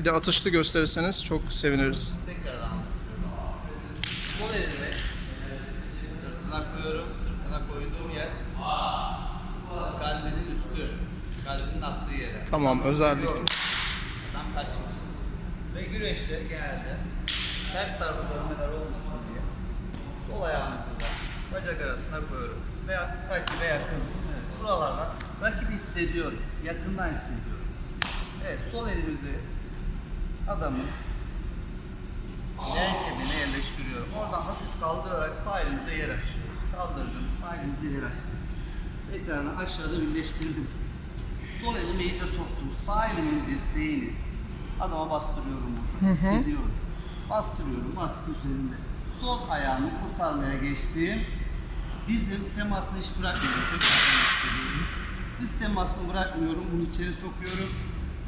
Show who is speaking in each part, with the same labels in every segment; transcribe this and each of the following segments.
Speaker 1: Bir de atışlı gösterirseniz çok seviniriz.
Speaker 2: Tekrardan anlatıyorum. Sol elimi sırtına koyuyorum. Sırtına koyduğum yer kalbinin üstü. Kalbinin attığı yere.
Speaker 1: Tamam özellikle.
Speaker 2: Tam kaçmış. Ve güreşte genelde ters tarafı dönmeler olmasın diye sol ayağımızı da bacak arasına koyuyorum. Veya rakibe yakın. Evet, buralarda rakibi hissediyorum. Yakından hissediyorum. Evet sol elimizi adamın leğen kemiğine yerleştiriyorum. Oradan hafif kaldırarak sağ elimize yer açıyoruz. Kaldırdım, sağ elimize yer açtım. Tekrardan aşağıda birleştirdim. Sol elimi iyice soktum. Sağ elimin dirseğini adama bastırıyorum burada. Hissediyorum. Bastırıyorum baskı üzerinde. Sol ayağımı kurtarmaya geçtim. Dizim temasını hiç bırakmıyorum. Tekrar. Diz temasını bırakmıyorum. Bunu içeri sokuyorum.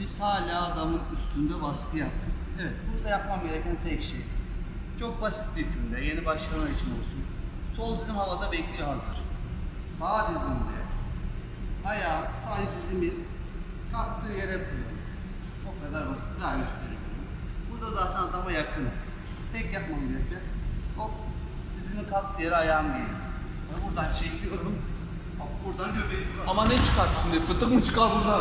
Speaker 2: Diz hala adamın üstünde baskı yapıyor. Evet, burada yapmam gereken tek şey. Çok basit bir hükümde, yeni başlayan için olsun. Sol dizim havada bekliyor hazır. Sağ dizimde ayağı sağ dizimin kalktığı yere koyuyorum. O kadar basit. Daha gösteriyorum. Burada zaten adama yakınım. Tek yapmam gereken hop dizimin kalktığı yere ayağım geliyor. Ben buradan çekiyorum. Hop buradan göbeği
Speaker 3: Ama ne çıkar şimdi? Fıtık mı çıkar buradan?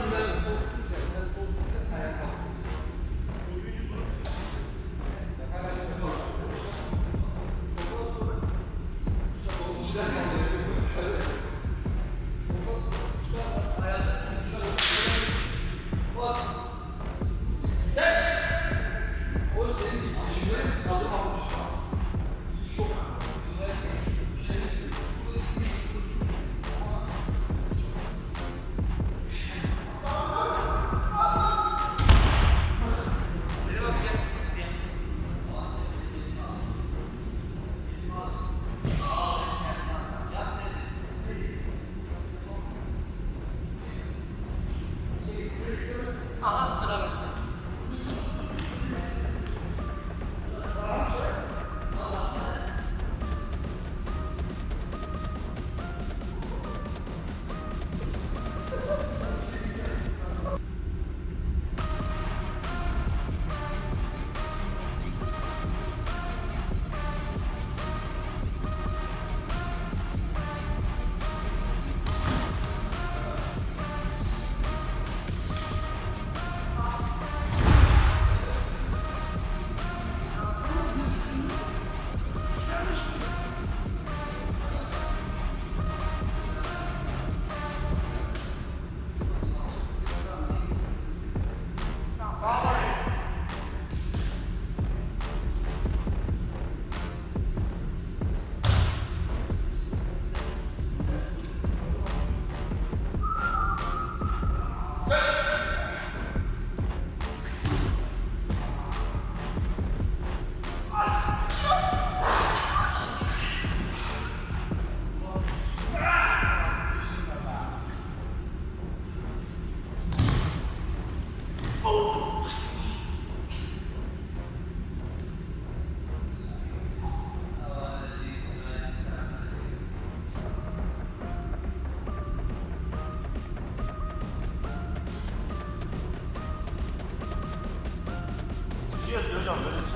Speaker 1: on,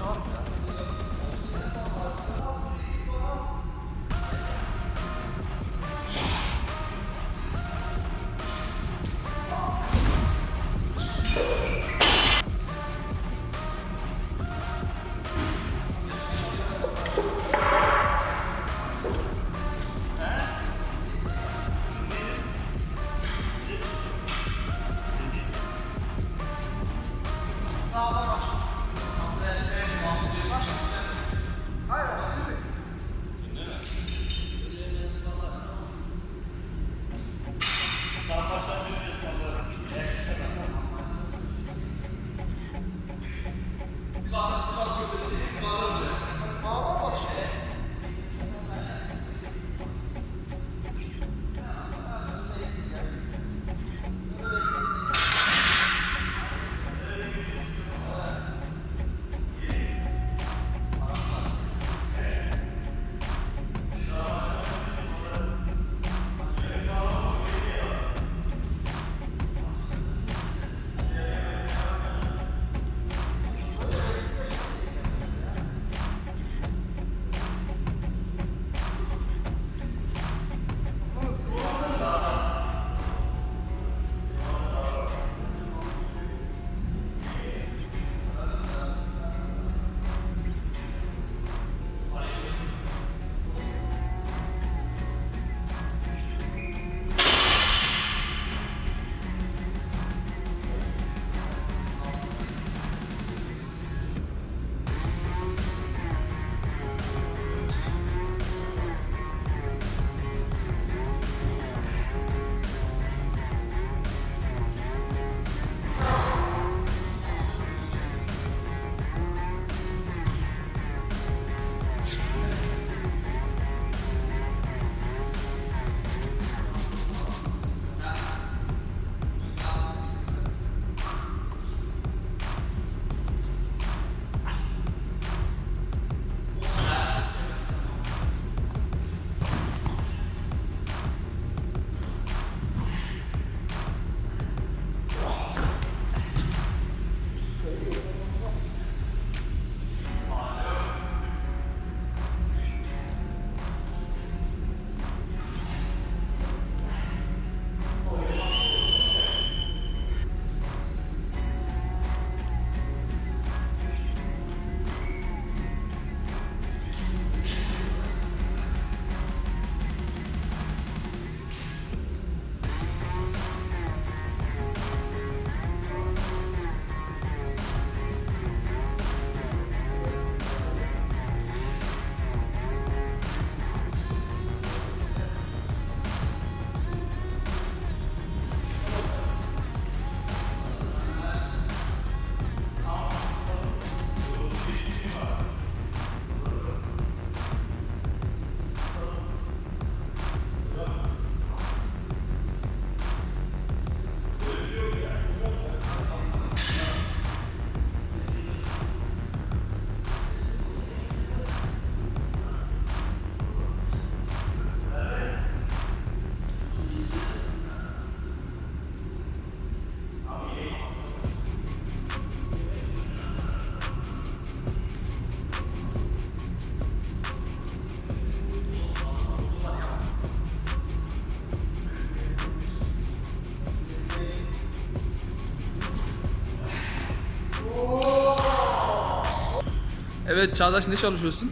Speaker 1: Evet Çağdaş ne çalışıyorsun?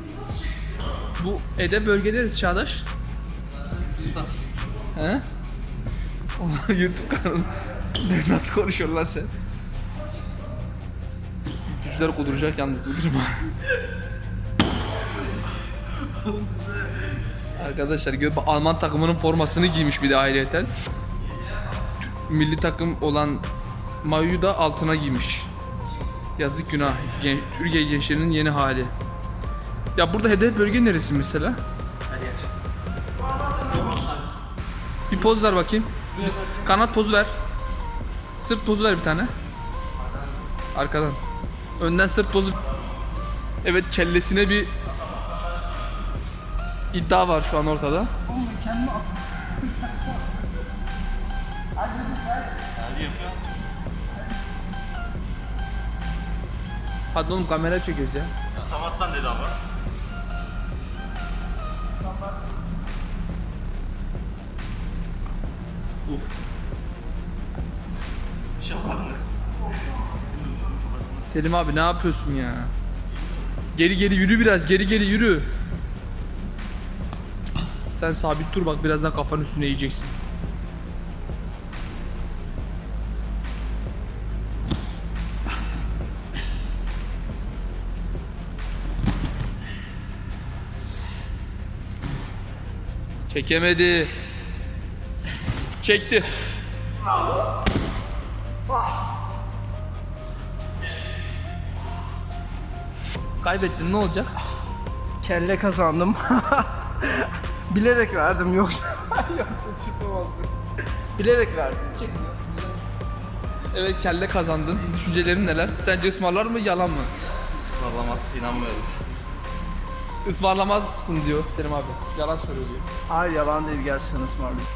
Speaker 1: Bu Ede bölgederiz Çağdaş. He? YouTube kanalı. Nasıl konuşuyorsun lan sen? Güçler kuduracak yalnız uydurma. Arkadaşlar gör Alman takımının formasını giymiş bir de ayrıyeten. Milli takım olan mayoyu da altına giymiş. Yazık günah. Gen- Türkiye gençlerinin yeni hali. Ya burada hedef bölge neresi mesela? Bir poz ver bakayım. Biz- kanat pozu ver. Sırt pozu ver bir tane. Arkadan. Önden sırt pozu. Evet kellesine bir iddia var şu an ortada. Hadi oğlum kamera çekiyoruz ya.
Speaker 4: Atamazsan dedi ama. Uf. Mı?
Speaker 1: Selim abi ne yapıyorsun ya? Geri geri yürü biraz, geri geri yürü. Sen sabit dur bak birazdan kafanın üstüne yiyeceksin. Çekemedi. Çekti. Kaybettin ne olacak?
Speaker 3: Kelle kazandım. Bilerek verdim yoksa yoksa çıkmaz mı? Bilerek verdim. Çıkmıyorsun.
Speaker 1: Evet kelle kazandın. Düşüncelerin neler? Sence ısmarlar mı yalan mı?
Speaker 4: Sallamaz inanmıyorum.
Speaker 1: Ismarlamazsın diyor Selim abi. Yalan söylüyor diyor.
Speaker 3: Hayır yalan değil gerçekten ısmarlayayım.